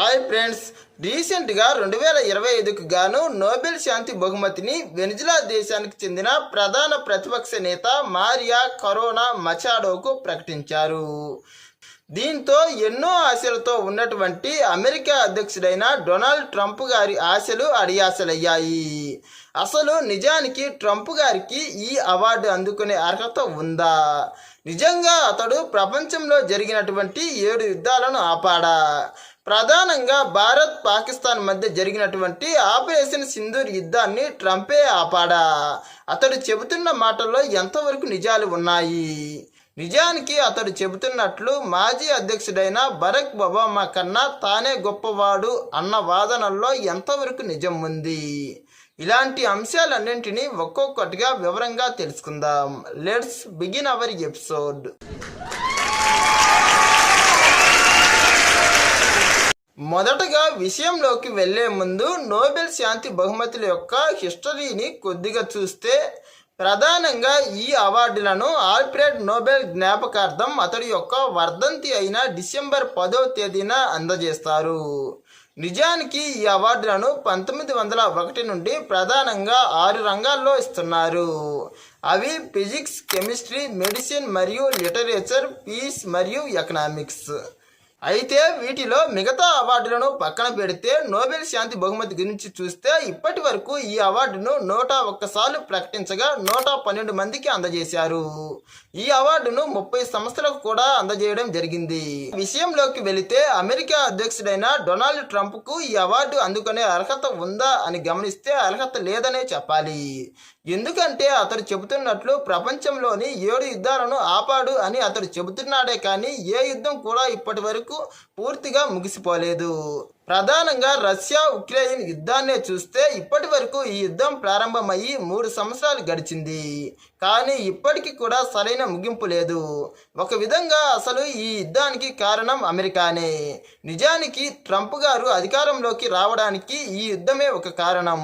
Hi friends రీసెంట్గా రెండు వేల ఇరవై ఐదుకు గాను నోబెల్ శాంతి బహుమతిని వెనిజులా దేశానికి చెందిన ప్రధాన ప్రతిపక్ష నేత మారియా కరోనా మచాడోకు ప్రకటించారు. దీంతో ఎన్నో ఆశలతో ఉన్నటువంటి అమెరికా అధ్యక్షుడైన డొనాల్డ్ ట్రంప్ గారి ఆశలు అడియాసలయ్యాయి. అసలు నిజానికి ట్రంప్ గారికి ఈ అవార్డు అందుకునే అర్హత ఉందా? నిజంగా అతడు ప్రపంచంలో జరిగినటువంటి ఏడు యుద్ధాలను ఆపాడా? ప్రధానంగా భారత్ పాకిస్తాన్ మధ్య జరిగినటువంటి ఆపరేషన్ సింధూర్ యుద్ధాన్ని ట్రంపే ఆపాడా? అతడు చెబుతున్న మాటల్లో ఎంతవరకు నిజాలు ఉన్నాయి? నిజానికి అతడు చెబుతున్నట్లు మాజీ అధ్యక్షుడైన బరక్ ఒబామా కన్నా తానే గొప్పవాడు అన్న వాదనల్లో ఎంతవరకు నిజం ఉంది? ఇలాంటి అంశాలన్నింటినీ ఒక్కొక్కటిగా వివరంగా తెలుసుకుందాం. Let's begin our episode. మొదటగా విషయంలోకి వెళ్ళే ముందు నోబెల్ శాంతి బహుమతుల యొక్క హిస్టరీని కొద్దిగా చూస్తే ప్రధానంగా ఈ అవార్డులను ఆల్ఫ్రెడ్ నోబెల్ జ్ఞాపకార్థం అతడి యొక్క వర్ధంతి అయిన డిసెంబర్ పదో తేదీన అందజేస్తారు. నిజానికి ఈ అవార్డులను పంతొమ్మిది వందల ఒకటి నుండి ప్రధానంగా ఆరు రంగాల్లో ఇస్తున్నారు. అవి ఫిజిక్స్ కెమిస్ట్రీ మెడిసిన్ మరియు లిటరేచర్ పీస్ మరియు ఎకనామిక్స్. అయితే వీటిలో మిగతా అవార్డులను పక్కన పెడితే నోబెల్ శాంతి బహుమతి గురించి చూస్తే ఇప్పటి వరకు ఈ అవార్డును నూట ఒక్కసార్లు ప్రకటించగా నూట పన్నెండు మందికి అందజేశారు. ఈ అవార్డును ముప్పై సంస్థలకు కూడా అందజేయడం జరిగింది. విషయంలోకి వెళితే అమెరికా అధ్యక్షుడైన డొనాల్డ్ ట్రంప్కు ఈ అవార్డు అందుకునే అర్హత ఉందా అని గమనిస్తే అర్హత లేదనే చెప్పాలి. ఎందుకంటే అతడు చెబుతున్నట్లు ప్రపంచంలోని ఏడు యుద్ధాలను ఆపాడు అని అతడు చెబుతున్నాడే కానీ ఏ యుద్ధం కూడా ఇప్పటి వరకు పూర్తిగా ముగిసిపోలేదు. ప్రధానంగా రష్యా ఉక్రెయిన్ యుద్ధాన్నే చూస్తే ఇప్పటి వరకు ఈ యుద్ధం ప్రారంభమయ్యి మూడు సంవత్సరాలు గడిచింది. కానీ ఇప్పటికీ కూడా సరైన ముగింపు లేదు. ఒక విధంగా అసలు ఈ యుద్ధానికి కారణం అమెరికానే. నిజానికి ట్రంప్ గారు అధికారంలోకి రావడానికి ఈ యుద్ధమే ఒక కారణం.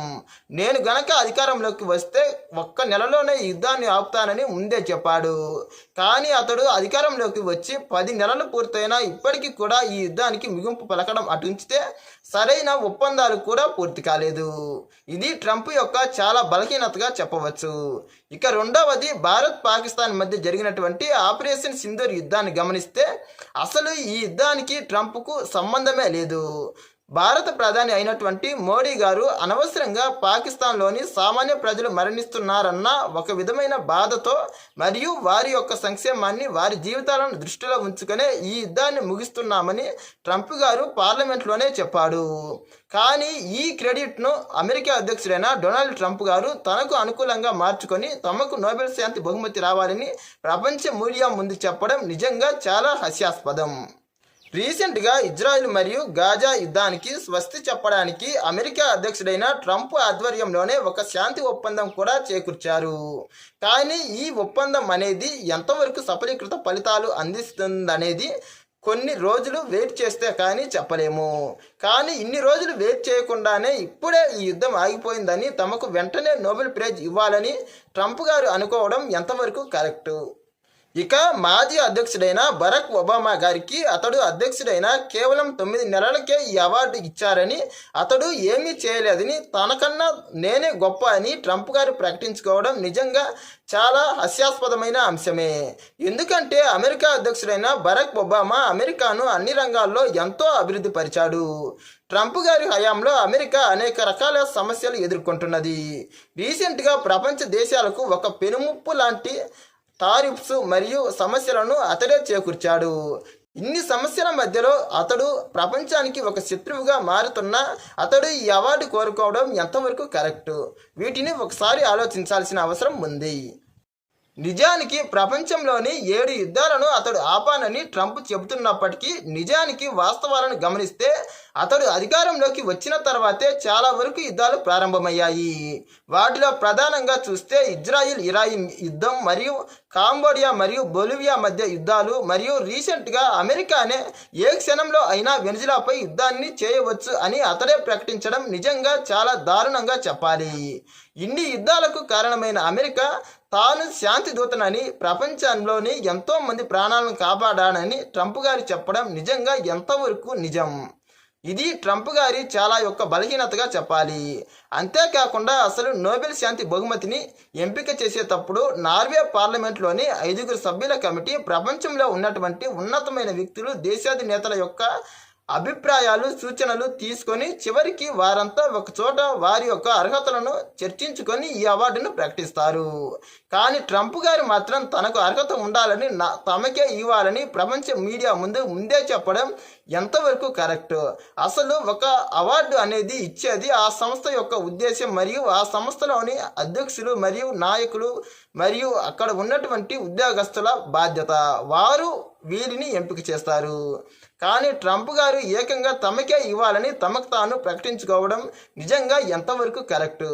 నేను గనక అధికారంలోకి వస్తే ఒక్క నెలలోనే ఈ యుద్ధాన్ని ఆపుతానని ముందే చెప్పాడు. కానీ అతడు అధికారంలోకి వచ్చి పది నెలలు పూర్తయినా ఇప్పటికీ కూడా ఈ యుద్ధానికి ముగింపు పలకడం అటుంచితే సరైన ఒప్పందాలు కూడా పూర్తి కాలేదు. ఇది ట్రంప్ యొక్క చాలా బలహీనతగా చెప్పవచ్చు. ఇక రెండవది భారత్ పాకిస్తాన్ మధ్య జరిగినటువంటి ఆపరేషన్ సింధూర్ యుద్ధాన్ని గమనిస్తే అసలు ఈ యుద్ధానికి ట్రంప్కు సంబంధమే లేదు. భారత ప్రధాని అయినటువంటి మోడీ గారు అనవసరంగా పాకిస్తాన్లోని సామాన్య ప్రజలు మరణిస్తున్నారన్న ఒక విధమైన బాధతో మరియు వారి యొక్క సంక్షేమాన్ని వారి జీవితాలను దృష్టిలో ఉంచుకునే ఈ యుద్ధాన్ని ముగిస్తున్నామని ట్రంప్ గారు పార్లమెంట్లోనే చెప్పాడు. కానీ ఈ క్రెడిట్ను అమెరికా అధ్యక్షుడైన డొనాల్డ్ ట్రంప్ గారు తనకు అనుకూలంగా మార్చుకొని తమకు నోబెల్ శాంతి బహుమతి రావాలని ప్రపంచ మీడియా ముందు చెప్పడం నిజంగా చాలా హాస్యాస్పదం. రీసెంట్గా ఇజ్రాయెల్ మరియు గాజా యుద్ధానికి స్వస్తి చెప్పడానికి అమెరికా అధ్యక్షుడైన ట్రంప్ ఆధ్వర్యంలోనే ఒక శాంతి ఒప్పందం కూడా చేకూర్చారు. కానీ ఈ ఒప్పందం అనేది ఎంతవరకు సఫలీకృత ఫలితాలు అందిస్తుందనేది కొన్ని రోజులు వెయిట్ చేస్తే కానీ చెప్పలేము. కానీ ఇన్ని రోజులు వెయిట్ చేయకుండానే ఇప్పుడే ఈ యుద్ధం ఆగిపోయిందని తమకు వెంటనే నోబెల్ ప్రైజ్ ఇవ్వాలని ట్రంప్ గారు అనుకోవడం ఎంతవరకు కరెక్టు? ఇక మాజీ అధ్యక్షుడైన బరక్ ఒబామా గారికి అతడు అధ్యక్షుడైన కేవలం తొమ్మిది నెలలకే ఈ అవార్డు ఇచ్చారని అతడు ఏమీ చేయలేదని తనకన్నా నేనే గొప్ప అని ట్రంప్ గారు ప్రకటించుకోవడం నిజంగా చాలా హాస్యాస్పదమైన అంశమే. ఎందుకంటే అమెరికా అధ్యక్షుడైన బరక్ ఒబామా అమెరికాను అన్ని రంగాల్లో ఎంతో అభివృద్ధి పరిచాడు. ట్రంప్ గారి హయాంలో అమెరికా అనేక రకాల సమస్యలు ఎదుర్కొంటున్నది. రీసెంట్గా ప్రపంచ దేశాలకు ఒక పెనుముప్పు లాంటి టారిఫ్స్ మరియు సమస్యలను అతడే చేకూర్చాడు. ఇన్ని సమస్యల మధ్యలో అతడు ప్రపంచానికి ఒక శత్రువుగా మారుతున్న అతడు ఈ అవార్డు కోరుకోవడం ఎంతవరకు కరెక్ట్? వీటిని ఒకసారి ఆలోచించాల్సిన అవసరం ఉంది. నిజానికి ప్రపంచంలోని ఏడు యుద్ధాలను అతడు ఆపానని ట్రంప్ చెబుతున్నప్పటికీ నిజానికి వాస్తవాలను గమనిస్తే అతడు అధికారంలోకి వచ్చిన తర్వాతే చాలా వరకు యుద్ధాలు ప్రారంభమయ్యాయి. వాటిలో ప్రధానంగా చూస్తే ఇజ్రాయిల్ ఇరాయిన్ యుద్ధం మరియు కాంబోడియా మరియు బొలివియా మధ్య యుద్ధాలు మరియు రీసెంట్గా అమెరికానే ఏ క్షణంలో అయినా వెనుజులాపై యుద్ధాన్ని చేయవచ్చు అని అతడే ప్రకటించడం నిజంగా చాలా దారుణంగా చెప్పాలి. ఇన్ని యుద్ధాలకు కారణమైన అమెరికా తాను శాంతి దూతనని ప్రపంచంలోని ఎంతో మంది ప్రాణాలను కాపాడానని ట్రంప్ గారు చెప్పడం నిజంగా ఎంతవరకు నిజం? ఇది ట్రంప్ గారి చాలా యొక్క బలహీనతగా చెప్పాలి. అంతేకాకుండా అసలు నోబెల్ శాంతి బహుమతిని ఎంపిక చేసేటప్పుడు నార్వే పార్లమెంట్లోని ఐదుగురు సభ్యుల కమిటీ ప్రపంచంలో ఉన్నటువంటి ఉన్నతమైన వ్యక్తులు దేశాధినేతల యొక్క అభిప్రాయాలు సూచనలు తీసుకొని చివరికి వారంతా ఒక చోట వారి యొక్క అర్హతలను చర్చించుకొని ఈ అవార్డును ప్రకటిస్తారు. కానీ ట్రంప్ గారు మాత్రం తనకు అర్హత ఉండాలని నా తమకే ఇవ్వాలని ప్రపంచ మీడియా ముందు ముందే చెప్పడం ఎంతవరకు కరెక్ట్? అసలు ఒక అవార్డు అనేది ఇచ్చేది ఆ సంస్థ యొక్క ఉద్దేశం మరియు ఆ సంస్థలోని అధ్యక్షులు మరియు నాయకులు మరియు అక్కడ ఉన్నటువంటి ఉద్యోగస్తుల బాధ్యత. వారు వీరిని ఎంపిక చేస్తారు. కానీ ట్రంప్ గారు ఏకంగా తమకే ఇవ్వాలని తమకు తాను ప్రకటించుకోవడం నిజంగా ఎంతవరకు కరెక్టు?